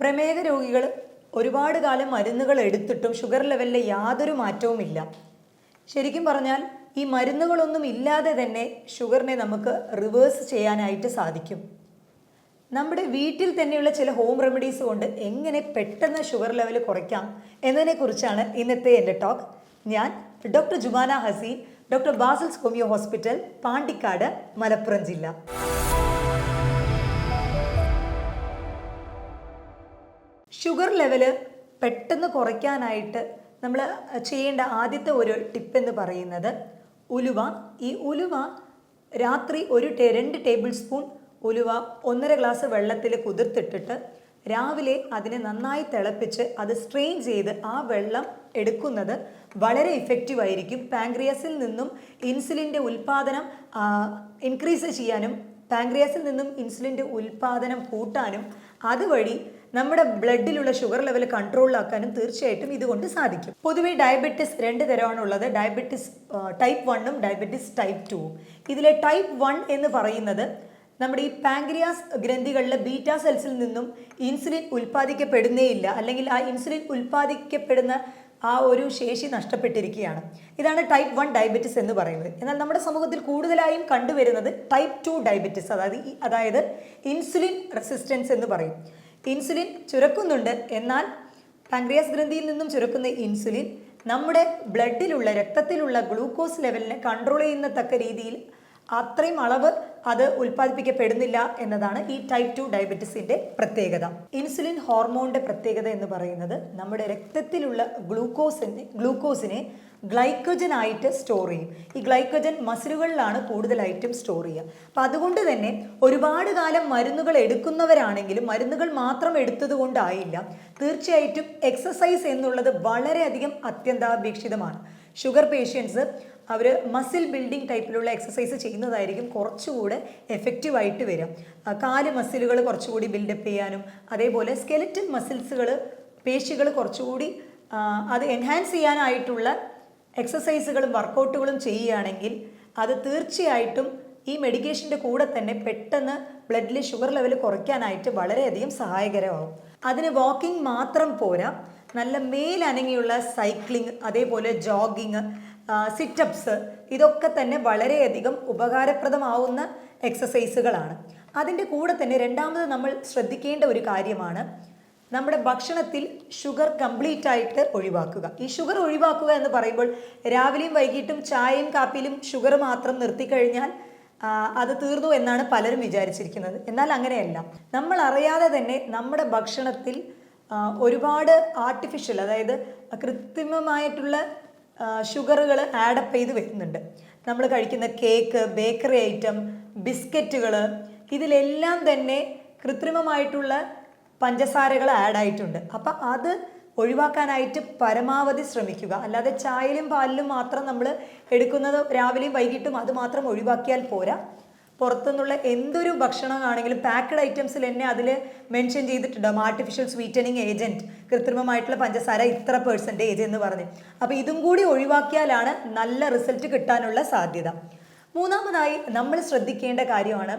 പ്രമേഹ രോഗികൾ ഒരുപാട് കാലം മരുന്നുകൾ എടുത്തിട്ടും ഷുഗർ ലെവലിലെ യാതൊരു മാറ്റവും ഇല്ല. ശരിക്കും പറഞ്ഞാൽ ഈ മരുന്നുകളൊന്നും ഇല്ലാതെ തന്നെ ഷുഗറിനെ നമുക്ക് റിവേഴ്സ് ചെയ്യാനായിട്ട് സാധിക്കും. നമ്മുടെ വീട്ടിൽ തന്നെയുള്ള ചില ഹോം റെമഡീസ് കൊണ്ട് എങ്ങനെ പെട്ടെന്ന് ഷുഗർ ലെവൽ കുറയ്ക്കാം എന്നതിനെക്കുറിച്ചാണ് ഇന്നത്തെ എന്റെ ടോക്ക് ഞാൻ doctor Jumana Haseen doctor Basil's homeo hospital Pandikkad Malappuram ജില്ല. ഷുഗർ ലെവൽ പെട്ടെന്ന് കുറയ്ക്കാനായിട്ട് നമ്മൾ ചെയ്യേണ്ട ആദ്യത്തെ ഒരു ടിപ്പ് എന്ന് പറയുന്നത് ഉലുവ. ഈ ഉലുവ രാത്രി ഒരു രണ്ട് ടേബിൾ സ്പൂൺ ഉലുവ ഒന്നര ഗ്ലാസ് വെള്ളത്തിൽ കുതിർത്തിട്ടിട്ട് രാവിലെ അതിനെ നന്നായി തിളപ്പിച്ച് അത് സ്ട്രെയിൻ ചെയ്ത് ആ വെള്ളം എടുക്കുന്നത് വളരെ ഇഫക്റ്റീവ് ആയിരിക്കും. പാങ്ക്രിയാസിൽ നിന്നും ഇൻസുലിന്റെ ഉൽപ്പാദനം ഇൻക്രീസ് ചെയ്യാനും പാങ്ക്രിയാസിൽ നിന്നും ഇൻസുലിന്റെ ഉൽപ്പാദനം കൂട്ടാനും അതുവഴി നമ്മുടെ ബ്ലഡിലുള്ള ഷുഗർ ലെവൽ കൺട്രോളിലാക്കാനും തീർച്ചയായിട്ടും ഇതുകൊണ്ട് സാധിക്കും. പൊതുവേ ഡയബറ്റിസ് രണ്ട് തരമാണുള്ളത്. ഡയബറ്റിസ് ടൈപ്പ് വണ്ണും ഡയബറ്റിസ് ടൈപ്പ് ടുവും ഇതിലെ ടൈപ്പ് വൺ എന്ന് പറയുന്നത് നമ്മുടെ ഈ പാങ്ക്രിയാസ് ഗ്രന്ഥികളിലെ ബീറ്റാ സെൽസിൽ നിന്നും ഇൻസുലിൻ ഉൽപ്പാദിക്കപ്പെടുന്നേയില്ല. അല്ലെങ്കിൽ ആ ഇൻസുലിൻ ഉൽപ്പാദിക്കപ്പെടുന്ന ആ ഒരു ശേഷി നഷ്ടപ്പെട്ടിരിക്കുകയാണ്. ഇതാണ് ടൈപ്പ് വൺ ഡയബറ്റിസ് എന്ന് പറയുന്നത്. എന്നാൽ നമ്മുടെ സമൂഹത്തിൽ കൂടുതലായും കണ്ടുവരുന്നത് ടൈപ്പ് ടു ഡയബറ്റിസ് അതായത് അതായത് ഇൻസുലിൻ റെസിസ്റ്റൻസ് എന്ന് പറയും. ഇൻസുലിൻ ചുരക്കുന്നുണ്ട്. എന്നാൽ പാൻക്രിയാസ് ഗ്രന്ഥിയിൽ നിന്നും ചുരക്കുന്ന ഇൻസുലിൻ നമ്മുടെ ബ്ലഡിലുള്ള രക്തത്തിലുള്ള ഗ്ലൂക്കോസ് ലെവലിനെ കൺട്രോൾ ചെയ്യുന്ന തക്ക രീതിയിൽ അത്രയും അളവ് അത് ഉൽപ്പാദിപ്പിക്കപ്പെടുന്നില്ല എന്നതാണ് ഈ ടൈപ്പ് ടു ഡയബറ്റിസിന്റെ പ്രത്യേകത. ഇൻസുലിൻ ഹോർമോണിന്റെ പ്രത്യേകത എന്ന് പറയുന്നത് നമ്മുടെ രക്തത്തിലുള്ള ഗ്ലൂക്കോസിന്റെ ഗ്ലൂക്കോസിനെ ഗ്ലൈക്കോജൻ ആയിട്ട് സ്റ്റോർ ചെയ്യും. ഈ ഗ്ലൈക്കോജൻ മസിലുകളിലാണ് കൂടുതലായിട്ടും സ്റ്റോർ ചെയ്യുക. അപ്പം അതുകൊണ്ട് തന്നെ ഒരുപാട് കാലം മരുന്നുകൾ എടുക്കുന്നവരാണെങ്കിലും മരുന്നുകൾ മാത്രം എടുത്തത് കൊണ്ടായില്ല. തീർച്ചയായിട്ടും എക്സസൈസ് എന്നുള്ളത് വളരെയധികം അത്യന്താപേക്ഷിതമാണ്. ഷുഗർ പേഷ്യൻസ് അവർ മസിൽ ബിൽഡിംഗ് ടൈപ്പിലുള്ള എക്സസൈസ് ചെയ്യുന്നതായിരിക്കും കുറച്ചുകൂടെ എഫക്റ്റീവായിട്ട് വരും കാൽ മസിലുകൾ കുറച്ചുകൂടി ബിൽഡപ്പ് ചെയ്യാനും അതേപോലെ സ്കെലറ്റൻ മസിൽസുകൾ പേശികൾ കുറച്ചുകൂടി അത് എൻഹാൻസ് ചെയ്യാനായിട്ടുള്ള എക്സസൈസുകളും വർക്കൗട്ടുകളും ചെയ്യുകയാണെങ്കിൽ അത് തീർച്ചയായിട്ടും ഈ മെഡിക്കേഷന്റെ കൂടെ തന്നെ പെട്ടെന്ന് ബ്ലഡിലെ ഷുഗർ ലെവൽ കുറയ്ക്കാനായിട്ട് വളരെയധികം സഹായകരമാവും അതിന് വാക്കിംഗ് മാത്രം പോരാ. നല്ല മേലനങ്ങിയുള്ള സൈക്ലിംഗ് അതേപോലെ ജോഗിങ് സിറ്റപ്സ് ഇതൊക്കെ തന്നെ വളരെയധികം ഉപകാരപ്രദമാവുന്ന എക്സസൈസുകളാണ് അതിന്റെ കൂടെ തന്നെ രണ്ടാമത് നമ്മൾ ശ്രദ്ധിക്കേണ്ട ഒരു കാര്യമാണ് നമ്മുടെ ഭക്ഷണത്തിൽ ഷുഗർ കംപ്ലീറ്റ് ആയിട്ട് ഒഴിവാക്കുക. ഈ ഷുഗർ ഒഴിവാക്കുക എന്ന് പറയുമ്പോൾ രാവിലെയും വൈകിട്ടും ചായയും കാപ്പിയിലും ഷുഗർ മാത്രം നിർത്തിക്കഴിഞ്ഞാൽ കഴിഞ്ഞാൽ അത് തീർന്നു എന്നാണ് പലരും വിചാരിച്ചിരിക്കുന്നത്. എന്നാൽ അങ്ങനെയല്ല. നമ്മൾ അറിയാതെ തന്നെ നമ്മുടെ ഭക്ഷണത്തിൽ ഒരുപാട് ആർട്ടിഫിഷ്യൽ അതായത് കൃത്രിമമായിട്ടുള്ള ഷുഗറുകൾ ആഡപ്പ് ചെയ്ത് വരുന്നുണ്ട്. നമ്മൾ കഴിക്കുന്ന കേക്ക് ബേക്കറി ഐറ്റം ബിസ്ക്കറ്റുകൾ ഇതിലെല്ലാം തന്നെ കൃത്രിമമായിട്ടുള്ള പഞ്ചസാരകൾ ആഡായിട്ടുണ്ട് അപ്പം അത് ഒഴിവാക്കാനായിട്ട് പരമാവധി ശ്രമിക്കുക. അല്ലാതെ ചായയിലും പാലിലും മാത്രം നമ്മൾ എടുക്കുന്നത് രാവിലെയും വൈകിട്ടും അത് മാത്രം ഒഴിവാക്കിയാൽ പോരാ. പുറത്തുനിന്നുള്ള എന്തൊരു ഭക്ഷണമാണെങ്കിലും പാക്കഡ് ഐറ്റംസിൽ തന്നെ അതിൽ മെൻഷൻ ചെയ്തിട്ടുണ്ടാകും ആർട്ടിഫിഷ്യൽ സ്വീറ്റനിങ് ഏജന്റ് കൃത്രിമമായിട്ടുള്ള പഞ്ചസാര ഇത്ര പേഴ്സന്റേജ് എന്ന് പറഞ്ഞ്. അപ്പോൾ ഇതും കൂടി ഒഴിവാക്കിയാലാണ് നല്ല റിസൾട്ട് കിട്ടാനുള്ള സാധ്യത. മൂന്നാമതായി നമ്മൾ ശ്രദ്ധിക്കേണ്ട കാര്യമാണ്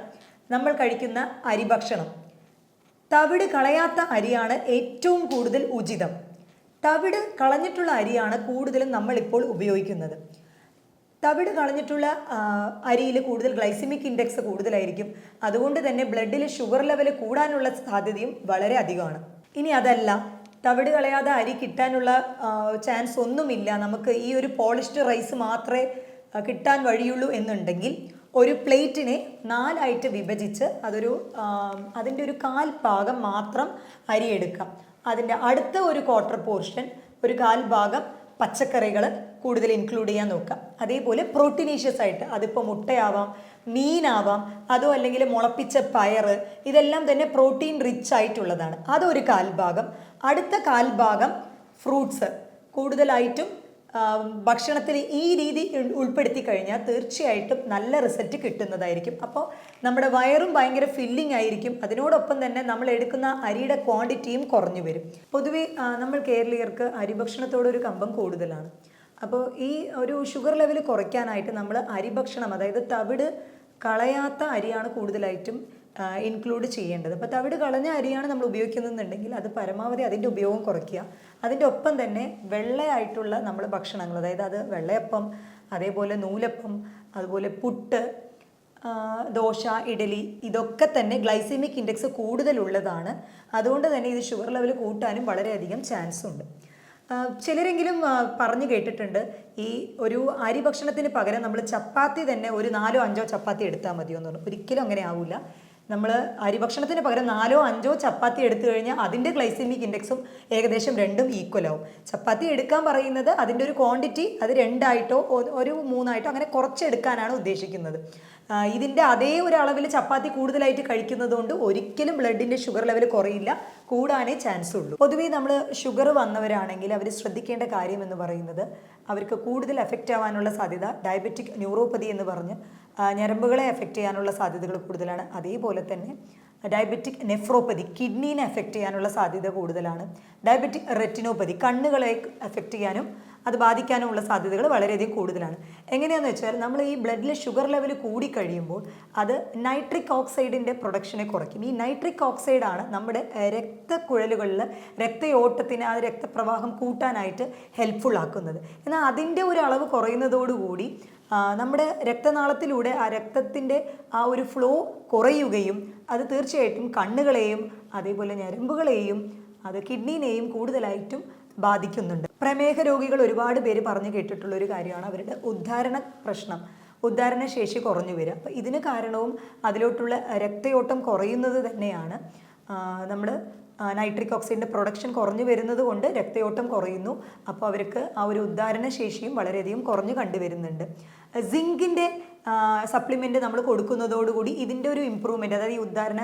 നമ്മൾ കഴിക്കുന്ന അരി ഭക്ഷണം. തവിട് കളയാത്ത അരിയാണ് ഏറ്റവും കൂടുതൽ ഉചിതം. തവിട് കളഞ്ഞിട്ടുള്ള അരിയാണ് കൂടുതലും നമ്മളിപ്പോൾ ഉപയോഗിക്കുന്നത്. തവിട് കളഞ്ഞിട്ടുള്ള അരിയിൽ കൂടുതൽ ഗ്ലൈസിമിക് ഇൻഡെക്സ് കൂടുതലായിരിക്കും. അതുകൊണ്ട് തന്നെ ബ്ലഡിൽ ഷുഗർ ലെവൽ കൂടാനുള്ള സാധ്യതയും വളരെ അധികമാണ്. ഇനി അതല്ല തവിട് കളയാതെ അരി കിട്ടാനുള്ള ചാൻസ് ഒന്നുമില്ല. നമുക്ക് ഈ ഒരു പോളിഷ്ഡ് റൈസ് മാത്രമേ കിട്ടാൻ വഴിയുള്ളൂ എന്നുണ്ടെങ്കിൽ ഒരു പ്ലേറ്റിനെ നാലായിട്ട് വിഭജിച്ച് അതൊരു അതിന്റെ ഒരു കാൽ ഭാഗം മാത്രം അരി എടുക്കാം. അതിന്റെ അടുത്ത ഒരു ക്വാർട്ടർ പോർഷൻ ഒരു കാൽ ഭാഗം പച്ചക്കറികൾ കൂടുതൽ ഇൻക്ലൂഡ് ചെയ്യാൻ നോക്കാം അതേപോലെ പ്രോട്ടീനീഷ്യസ് ആയിട്ട് അതിപ്പോൾ മുട്ടയാവാം മീനാവാം അതോ അല്ലെങ്കിൽ മുളപ്പിച്ച പയർ ഇതെല്ലാം തന്നെ പ്രോട്ടീൻ റിച്ച് ആയിട്ടുള്ളതാണ്. അതൊരു കാൽഭാഗം. അടുത്ത കാൽഭാഗം ഫ്രൂട്ട്സ് കൂടുതലായിട്ടും ഭക്ഷണത്തിൽ ഈ രീതി ഉൾപ്പെടുത്തി കഴിഞ്ഞാൽ തീർച്ചയായിട്ടും നല്ല റിസൾട്ട് കിട്ടുന്നതായിരിക്കും. അപ്പോൾ നമ്മുടെ വയറും ഭയങ്കര ഫില്ലിംഗ് ആയിരിക്കും. അതിനോടൊപ്പം തന്നെ നമ്മൾ എടുക്കുന്ന അരിയുടെ ക്വാണ്ടിറ്റിയും കുറഞ്ഞു വരും. പൊതുവേ നമ്മൾ കേരളീയർക്ക് അരി ഭക്ഷണത്തോടൊരു കമ്പം കൂടുതലാണ്. അപ്പോൾ ഈ ഒരു ഷുഗർ ലെവൽ കുറയ്ക്കാനായിട്ട് നമ്മൾ അരി ഭക്ഷണം അതായത് തവിട് കളയാത്ത അരിയാണ് കൂടുതലായിട്ടും ഇൻക്ലൂഡ് ചെയ്യേണ്ടത്. അപ്പോൾ തവിട് കളഞ്ഞ അരിയാണ് നമ്മൾ ഉപയോഗിക്കുന്നതെന്നുണ്ടെങ്കിൽ അത് പരമാവധി അതിന്റെ ഉപയോഗം കുറയ്ക്കുക. അതിന്റെ ഒപ്പം തന്നെ വെള്ളയായിട്ടുള്ള നമ്മൾ ഭക്ഷണങ്ങൾ അതായത് അത് വെള്ളയപ്പം അതേപോലെ നൂലപ്പം അതുപോലെ പുട്ട് ദോശ ഇഡലി ഇതൊക്കെ തന്നെ ഗ്ലൈസെമിക് ഇൻഡെക്സ് കൂടുതലുള്ളതാണ്. അതുകൊണ്ട് തന്നെ ഇത് ഷുഗർ ലെവൽ കൂട്ടാനും വളരെയധികം ചാൻസ് ഉണ്ട് ചിലരെങ്കിലും പറഞ്ഞു കേട്ടിട്ടുണ്ട്. ഈ ഒരു അരി ഭക്ഷണത്തിന് പകരം നമ്മൾ ചപ്പാത്തി തന്നെ ഒരു നാലോ അഞ്ചോ ചപ്പാത്തി എടുത്താൽ മതിയോ എന്ന് പറഞ്ഞു. ഒരിക്കലും അങ്ങനെ ആവില്ല നമ്മൾ അരി ഭക്ഷണത്തിന് പകരം നാലോ അഞ്ചോ ചപ്പാത്തി എടുത്തു കഴിഞ്ഞാൽ അതിന്റെ ഗ്ലൈസെമിക് ഇൻഡെക്സും ഏകദേശം രണ്ടും ഈക്വൽ ആവും. ചപ്പാത്തി എടുക്കാൻ പറയുന്നത് അതിന്റെ ഒരു ക്വാണ്ടിറ്റി അത് രണ്ടായിട്ടോ ഒരു മൂന്നായിട്ടോ അങ്ങനെ കുറച്ചെടുക്കാനാണ് ഉദ്ദേശിക്കുന്നത്. ഇതിന്റെ അതേ ഒരു അളവിൽ ചപ്പാത്തി കൂടുതലായിട്ട് കഴിക്കുന്നത് കൊണ്ട് ഒരിക്കലും ബ്ലഡിന്റെ ഷുഗർ ലെവൽ കുറയില്ല. കൂടാനേ ചാൻസ് ഉള്ളൂ. പൊതുവേ നമ്മൾ ഷുഗർ വന്നവരാണെങ്കിൽ അവർ ശ്രദ്ധിക്കേണ്ട കാര്യം എന്ന് പറയുന്നത് അവർക്ക് കൂടുതൽ എഫക്റ്റ് ആവാനുള്ള സാധ്യത ഡയബറ്റിക് ന്യൂറോപ്പതി എന്ന് പറഞ്ഞ് ഞരമ്പുകളെ എഫക്റ്റ് ചെയ്യാനുള്ള സാധ്യതകൾ കൂടുതലാണ്. അതേപോലെ തന്നെ ഡയബറ്റിക് നെഫ്രോപ്പതി കിഡ്നീനെ എഫക്റ്റ് ചെയ്യാനുള്ള സാധ്യത കൂടുതലാണ്. ഡയബറ്റിക് റെറ്റിനോപ്പതി കണ്ണുകളെ എഫക്റ്റ് ചെയ്യാനും അത് ബാധിക്കാനുമുള്ള സാധ്യതകൾ വളരെയധികം കൂടുതലാണ്. എങ്ങനെയാണെന്ന് വെച്ചാൽ നമ്മൾ ഈ ബ്ലഡിലെ ഷുഗർ ലെവൽ കൂടിക്കഴിയുമ്പോൾ അത് നൈട്രിക് ഓക്സൈഡിന്റെ പ്രൊഡക്ഷനെ കുറയ്ക്കും. ഈ നൈട്രിക് ഓക്സൈഡാണ് നമ്മുടെ രക്തക്കുഴലുകളിൽ രക്തയോട്ടത്തിന് ആ രക്തപ്രവാഹം കൂട്ടാനായിട്ട് ഹെൽപ്ഫുൾ ആക്കുന്നത്. എന്നാൽ അതിന്റെ ഒരു അളവ് കുറയുന്നതോടുകൂടി നമ്മുടെ രക്തനാളത്തിലൂടെ ആ രക്തത്തിന്റെ ആ ഒരു ഫ്ലോ കുറയുകയും അത് തീർച്ചയായിട്ടും കണ്ണുകളെയും അതേപോലെ ഞരമ്പുകളെയും അത് കിഡ്നീനെയും കൂടുതലായിട്ടും ബാധിക്കുന്നുണ്ട്. പ്രമേഹ രോഗികൾ ഒരുപാട് പേര് പറഞ്ഞു കേട്ടിട്ടുള്ള ഒരു കാര്യമാണ് അവരുടെ ഉദ്ധാരണ പ്രശ്നം. ഉദ്ധാരണ ശേഷി കുറഞ്ഞു വരിക. അപ്പം ഇതിന് കാരണവും അതിലോട്ടുള്ള രക്തയോട്ടം കുറയുന്നത് തന്നെയാണ്. നമ്മൾ നൈട്രിക് ഓക്സൈഡിന്റെ പ്രൊഡക്ഷൻ കുറഞ്ഞു വരുന്നത് കൊണ്ട് രക്തയോട്ടം കുറയുന്നു. അപ്പോൾ അവർക്ക് ആ ഒരു ഉദ്ധാരണ ശേഷിയും വളരെയധികം കുറഞ്ഞു കണ്ടുവരുന്നുണ്ട്. സിങ്കിന്റെ സപ്ലിമെന്റ് നമ്മൾ കൊടുക്കുന്നതോടുകൂടി ഇതിന്റെ ഒരു ഇമ്പ്രൂവ്മെന്റ് അതായത് ഈ ഉദ്ധാരണ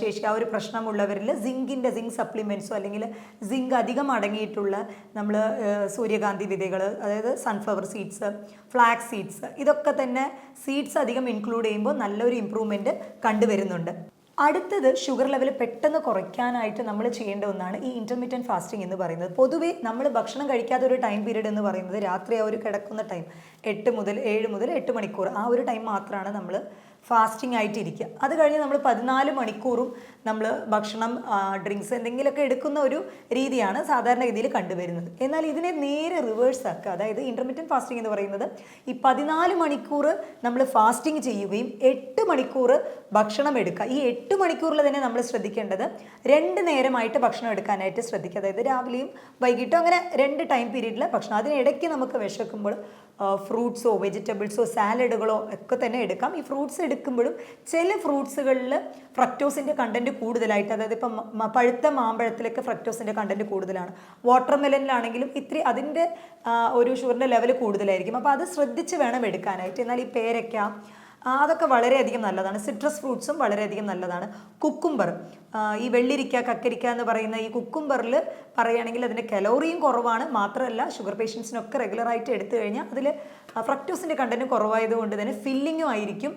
ശേഷി ആ ഒരു പ്രശ്നമുള്ളവരിൽ സിങ്കിന്റെ സിങ്ക് സപ്ലിമെന്റ്സോ അല്ലെങ്കിൽ സിങ്ക് അധികം അടങ്ങിയിട്ടുള്ള നമ്മൾ സൂര്യകാന്തി വിതകൾ അതായത് സൺഫ്ലവർ സീഡ്സ് ഫ്ലാക്സ് സീഡ്സ് ഇതൊക്കെ തന്നെ സീഡ്സ് അധികം ഇൻക്ലൂഡ് ചെയ്യുമ്പോൾ നല്ലൊരു ഇമ്പ്രൂവ്മെന്റ് കണ്ടുവരുന്നുണ്ട്. അടുത്തത് ഷുഗർ ലെവൽ പെട്ടെന്ന് കുറയ്ക്കാനായിട്ട് നമ്മൾ ചെയ്യേണ്ട ഒന്നാണ് ഈ ഇന്റർമീഡിയറ്റ് ഫാസ്റ്റിംഗ് എന്ന് പറയുന്നത്. പൊതുവേ നമ്മൾ ഭക്ഷണം കഴിക്കാത്ത ഒരു ടൈം പീരീഡ് എന്ന് പറയുന്നത് രാത്രി ആ ഒരു കിടക്കുന്ന ടൈം എട്ട് മുതൽ ഏഴ് മുതൽ എട്ട് മണിക്കൂർ ആ ഒരു ടൈം മാത്രമാണ് നമ്മൾ ഫാസ്റ്റിംഗ് ആയിട്ടിരിക്കുക. അത് കഴിഞ്ഞ് നമ്മൾ പതിനാല് മണിക്കൂറും നമ്മൾ ഭക്ഷണം ഡ്രിങ്ക്സ് എന്തെങ്കിലുമൊക്കെ എടുക്കുന്ന ഒരു രീതിയാണ് സാധാരണഗതിയിൽ കണ്ടുവരുന്നത്. എന്നാൽ ഇതിനെ നേരെ റിവേഴ്സ് ആക്കുക. അതായത് ഇന്റർമീഡിയറ്റ് ഫാസ്റ്റിംഗ് എന്ന് പറയുന്നത് ഈ പതിനാല് മണിക്കൂർ നമ്മൾ ഫാസ്റ്റിംഗ് ചെയ്യുകയും എട്ട് മണിക്കൂർ ഭക്ഷണം എടുക്കുക. ഈ എട്ട് മണിക്കൂറിൽ തന്നെ നമ്മൾ ശ്രദ്ധിക്കേണ്ടത് രണ്ട് നേരമായിട്ട് ഭക്ഷണം എടുക്കാനായിട്ട് ശ്രദ്ധിക്കുക. അതായത് രാവിലെയും വൈകിട്ടും അങ്ങനെ രണ്ട് ടൈം പീരീഡിൽ ഭക്ഷണം. അതിനിടയ്ക്ക് നമുക്ക് വിശക്കുമ്പോൾ ഫ്രൂട്ട്സോ വെജിറ്റബിൾസോ സാലഡുകളോ ഒക്കെ തന്നെ എടുക്കാം. ഈ ഫ്രൂട്ട്സ് എടുക്കുമ്പോഴും ചില ഫ്രൂട്ട്സുകളിൽ ഫ്രക്ടോസിന്റെ കണ്ടന്റ് കൂടുതലായിട്ട് അതായത് ഇപ്പം പഴുത്ത മാമ്പഴത്തിലൊക്കെ ഫ്രക്ടോസിന്റെ കണ്ടന്റ് കൂടുതലാണ്. വാട്ടർ മെലനിലാണെങ്കിലും ഇത്തിരി അതിന്റെ ഒരു ഷുഗറിന്റെ ലെവൽ കൂടുതലായിരിക്കും. അപ്പോൾ അത് ശ്രദ്ധിച്ച് വേണം എടുക്കാനായിട്ട്. എന്നാൽ ഈ പേരയ്ക്ക അതൊക്കെ വളരെയധികം നല്ലതാണ്. സിട്രസ് ഫ്രൂട്ട്സും വളരെയധികം നല്ലതാണ്. കുക്കുംബർ ഈ വെള്ളിരിക്ക കക്കരിക്ക എന്ന് പറയുന്ന ഈ കുക്കുംബറിൽ പറയുകയാണെങ്കിൽ അതിന്റെ കലോറിയും കുറവാണ്. മാത്രമല്ല ഷുഗർ പേഷ്യൻസിനൊക്കെ റെഗുലറായിട്ട് എടുത്തു കഴിഞ്ഞാൽ അതിൽ ഫ്രക്ടോസിന്റെ കണ്ടന്റ് കുറവായതുകൊണ്ട് തന്നെ ഫില്ലിങ്ങും ആയിരിക്കും.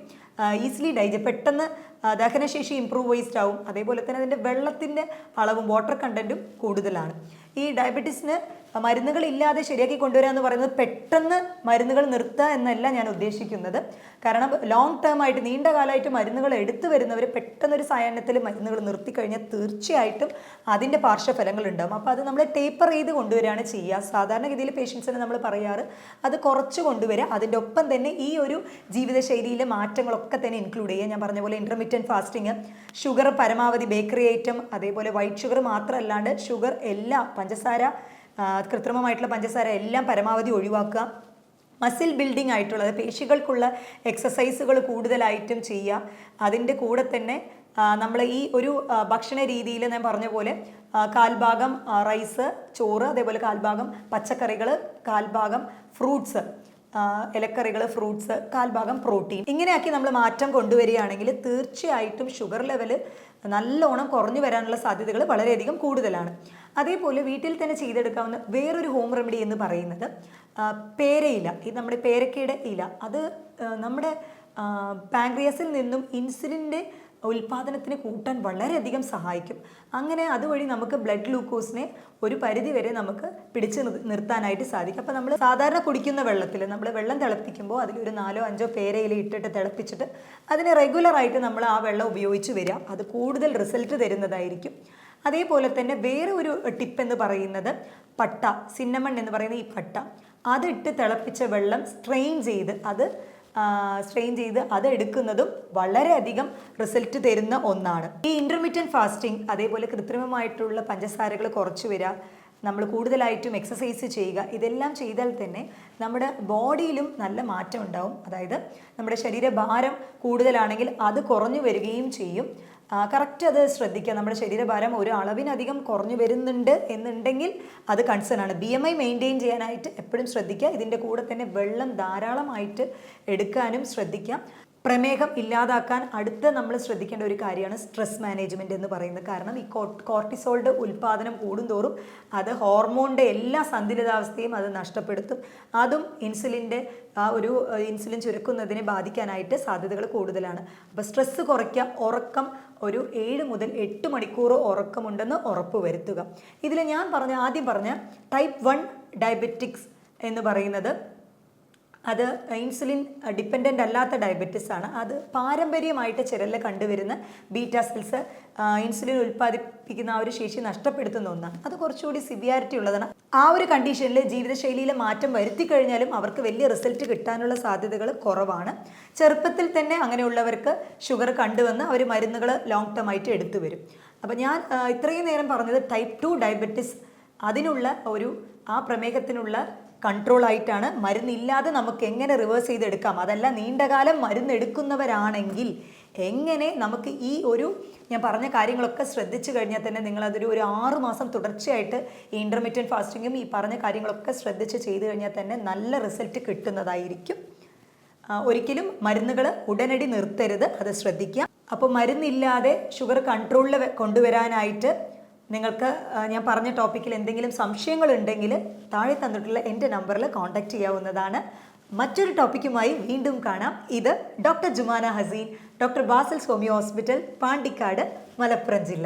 ഈസിലി ഡൈജ പെട്ടെന്ന് ദഹനശേഷി ദഹനശേഷി ഇമ്പ്രൂവൈസ്ഡ് ആവും. അതേപോലെ തന്നെ അതിന്റെ വെള്ളത്തിന്റെ അളവും വാട്ടർ കണ്ടന്റും കൂടുതലാണ്. ഈ ഡയബറ്റീസിന് മരുന്നുകൾ ഇല്ലാതെ ശരിയാക്കി കൊണ്ടുവരിക എന്ന് പറയുന്നത് പെട്ടെന്ന് മരുന്നുകൾ നിർത്തുക എന്നല്ല ഞാൻ ഉദ്ദേശിക്കുന്നത്. കാരണം ലോങ് ടേം ആയിട്ട് നീണ്ട കാലമായിട്ട് മരുന്നുകൾ എടുത്തു വരുന്നവർ പെട്ടെന്നൊരു സായാഹ്നത്തിൽ മരുന്നുകൾ നിർത്തിക്കഴിഞ്ഞാൽ തീർച്ചയായിട്ടും അതിന്റെ പാർശ്വഫലങ്ങൾ ഉണ്ടാകും അപ്പോൾ അത് നമ്മൾ ടേപ്പർ ചെയ്ത് കൊണ്ടുവരികയാണ് ചെയ്യുക സാധാരണഗതിയിൽ പേഷ്യൻസിന് നമ്മൾ പറയാറ് അത് കുറച്ച് കൊണ്ടുവരിക അതിന്റെ ഒപ്പം തന്നെ ഈ ഒരു ജീവിതശൈലിയിലെ മാറ്റങ്ങളൊക്കെ തന്നെ ഇൻക്ലൂഡ് ചെയ്യുക ഞാൻ പറഞ്ഞ പോലെ ഇന്റർമീഡിയറ്റ് ഫാസ്റ്റിംഗ് ഷുഗർ പരമാവധി ബേക്കറി ഐറ്റം അതേപോലെ വൈറ്റ് ഷുഗർ മാത്രമല്ലാണ്ട് ഷുഗർ എല്ലാം പഞ്ചസാര കൃത്രിമമായിട്ടുള്ള പഞ്ചസാര എല്ലാം പരമാവധി ഒഴിവാക്കുക. മസിൽ ബിൽഡിംഗ് ആയിട്ടുള്ളത് പേശികൾക്കുള്ള എക്സസൈസുകൾ കൂടുതലായിട്ടും ചെയ്യുക. അതിന്റെ കൂടെ തന്നെ നമ്മൾ ഈ ഒരു ഭക്ഷണ രീതിയിൽ ഞാൻ പറഞ്ഞ പോലെ കാൽഭാഗം റൈസ് ചോറ് അതേപോലെ കാൽഭാഗം പച്ചക്കറികൾ കാൽഭാഗം ഫ്രൂട്ട്സ് ഇലക്കറികൾ ഫ്രൂട്ട്സ് കാൽഭാഗം പ്രോട്ടീൻ ഇങ്ങനെയാക്കി നമ്മൾ മാറ്റം കൊണ്ടുവരികയാണെങ്കിൽ തീർച്ചയായിട്ടും ഷുഗർ ലെവൽ നല്ലോണം കുറഞ്ഞു വരാനുള്ള സാധ്യതകൾ വളരെയധികം കൂടുതലാണ്. അതേപോലെ വീട്ടിൽ തന്നെ ചെയ്തെടുക്കാവുന്ന വേറൊരു ഹോം റെമഡി എന്ന് പറയുന്നത് പേരയില. ഈ നമ്മുടെ പേരക്കയുടെ ഇല. അത് നമ്മുടെ പാങ്ക്രിയസിൽ നിന്നും ഇൻസുലിന്റെ ഉൽപാദനത്തിന് കൂട്ടാൻ വളരെയധികം സഹായിക്കും. അങ്ങനെ അതുവഴി നമുക്ക് ബ്ലഡ് ഗ്ലൂക്കോസിനെ ഒരു പരിധി വരെ നമുക്ക് പിടിച്ചു നിർത്താനായിട്ട് സാധിക്കും. അപ്പോൾ നമ്മൾ സാധാരണ കുടിക്കുന്ന വെള്ളത്തിൽ നമ്മൾ വെള്ളം തിളപ്പിക്കുമ്പോൾ അതിലൊരു നാലോ അഞ്ചോ പേരയില ഇട്ടിട്ട് തിളപ്പിച്ചിട്ട് അതിനെ റെഗുലറായിട്ട് നമ്മൾ ആ വെള്ളം ഉപയോഗിച്ച് വരിക അത് കൂടുതൽ റിസൾട്ട് തരുന്നതായിരിക്കും. അതേപോലെ തന്നെ വേറെ ഒരു ടിപ്പ് എന്ന് പറയുന്നത് പട്ട സിന്നമൺ എന്ന് പറയുന്ന ഈ പട്ട. അതിട്ട് തിളപ്പിച്ച വെള്ളം സ്ട്രെയിൻ ചെയ്ത് അത് സ്ട്രെയിൻ ചെയ്ത് അത് എടുക്കുന്നതും വളരെയധികം റിസൾട്ട് തരുന്ന ഒന്നാണ്. ഈ ഇന്റർമീഡിയറ്റ് ഫാസ്റ്റിംഗ് അതേപോലെ കൃത്രിമമായിട്ടുള്ള പഞ്ചസാരകൾ കുറച്ച് വരിക നമ്മൾ കൂടുതലായിട്ടും എക്സസൈസ് ചെയ്യുക. ഇതെല്ലാം ചെയ്താൽ തന്നെ നമ്മുടെ ബോഡിയിലും നല്ല മാറ്റം ഉണ്ടാവും. അതായത് നമ്മുടെ ശരീരഭാരം കൂടുതലാണെങ്കിൽ അത് കുറഞ്ഞു വരികയും ചെയ്യും. കറക്റ്റ് അത് ശ്രദ്ധിക്കുക. നമ്മുടെ ശരീരഭാരം ഒരു അളവിനധികം കുറഞ്ഞു വരുന്നുണ്ട് എന്നുണ്ടെങ്കിൽ അത് കൺസേൺ ആണ്. ബി എം ഐ മെയിന്റെയിൻ ചെയ്യാനായിട്ട് എപ്പോഴും ശ്രദ്ധിക്കുക. ഇതിന്റെ കൂടെ തന്നെ വെള്ളം ധാരാളമായിട്ട് എടുക്കാനും ശ്രദ്ധിക്കാം. പ്രമേഹം ഇല്ലാതാക്കാൻ അടുത്ത നമ്മൾ ശ്രദ്ധിക്കേണ്ട ഒരു കാര്യമാണ് സ്ട്രെസ് മാനേജ്മെന്റ് എന്ന് പറയുന്നത്. കാരണം ഈ കോർട്ടിസോളിന്റെ ഉൽപ്പാദനം കൂടുന്തോറും അത് ഹോർമോണിന്റെ എല്ലാ സന്തുലിതാവസ്ഥയും അത് നഷ്ടപ്പെടുത്തും. അതും ഇൻസുലിന്റെ ആ ഒരു ഇൻസുലിൻ ചുരുക്കുന്നതിനെ ബാധിക്കാനായിട്ട് സാധ്യതകൾ കൂടുതലാണ്. അപ്പോൾ സ്ട്രെസ്സ് കുറയ്ക്കുക ഉറക്കം ഒരു ഏഴ് മുതൽ എട്ട് മണിക്കൂർ ഉറക്കമുണ്ടെന്ന് ഉറപ്പ് വരുത്തുക. ഇതിൽ ഞാൻ പറഞ്ഞ ആദ്യം പറഞ്ഞ ടൈപ്പ് വൺ ഡയബറ്റിക്സ് എന്ന് പറയുന്നത് അത് ഇൻസുലിൻ ഡിപ്പെൻഡന്റ് അല്ലാത്ത ഡയബറ്റിസ് ആണ്. അത് പാരമ്പര്യമായിട്ട് ചിരലിൽ കണ്ടുവരുന്ന ബീറ്റാ സെൽസ് ഇൻസുലിൻ ഉൽപ്പാദിപ്പിക്കുന്ന ആ ഒരു ശേഷി നഷ്ടപ്പെടുത്തുന്ന ഒന്നാണ്. അത് കുറച്ചുകൂടി സിവിയാരിറ്റി ഉള്ളതാണ്. ആ ഒരു കണ്ടീഷനിൽ ജീവിതശൈലിയിൽ മാറ്റം വരുത്തി കഴിഞ്ഞാലും അവർക്ക് വലിയ റിസൾട്ട് കിട്ടാനുള്ള സാധ്യതകൾ കുറവാണ്. ചെറുപ്പത്തിൽ തന്നെ അങ്ങനെയുള്ളവർക്ക് ഷുഗർ കണ്ടുവന്ന് അവർ മരുന്നുകൾ ലോങ് ടേം ആയിട്ട് എടുത്തു വരും. അപ്പോൾ ഞാൻ ഇത്രയും നേരം പറഞ്ഞത് ടൈപ്പ് ടു ഡയബറ്റിസ് അതിനുള്ള ഒരു ആ പ്രമേഹത്തിനുള്ള കൺട്രോൾ ആയിട്ടാണ് മരുന്നില്ലാതെ നമുക്ക് എങ്ങനെ റിവേഴ്സ് ചെയ്തെടുക്കാം? അതല്ല നീണ്ടകാലം മരുന്ന് എടുക്കുന്നവരാണെങ്കിൽ എങ്ങനെ നമുക്ക് ഈ ഒരു ഞാൻ പറഞ്ഞ കാര്യങ്ങളൊക്കെ ശ്രദ്ധിച്ചു കഴിഞ്ഞാൽ തന്നെ നിങ്ങളതൊരു ഒരു ആറ് മാസം തുടർച്ചയായിട്ട് ഈ ഇന്റർമീഡിയറ്റ് ഫാസ്റ്റിങ്ങും ഈ പറഞ്ഞ കാര്യങ്ങളൊക്കെ ശ്രദ്ധിച്ച് ചെയ്തു കഴിഞ്ഞാൽ തന്നെ നല്ല റിസൾട്ട് കിട്ടുന്നതായിരിക്കും. ഒരിക്കലും മരുന്നുകൾ ഉടനടി നിർത്തരുത്. അത് ശ്രദ്ധിക്കുക. അപ്പോൾ മരുന്നില്ലാതെ ഷുഗർ കൺട്രോളിൽ കൊണ്ടുവരാനായിട്ട് നിങ്ങൾക്ക് ഞാൻ പറഞ്ഞ ടോപ്പിക്കിൽ എന്തെങ്കിലും സംശയങ്ങളുണ്ടെങ്കിൽ താഴെ തന്നിട്ടുള്ള എന്റെ നമ്പറിൽ കോൺടാക്റ്റ് ചെയ്യാവുന്നതാണ്. മറ്റൊരു ടോപ്പിക്കുമായി വീണ്ടും കാണാം. ഇത് doctor Jumana Haseen doctor Basil's homeo hospital Pandikkad Malappuram ജില്ല.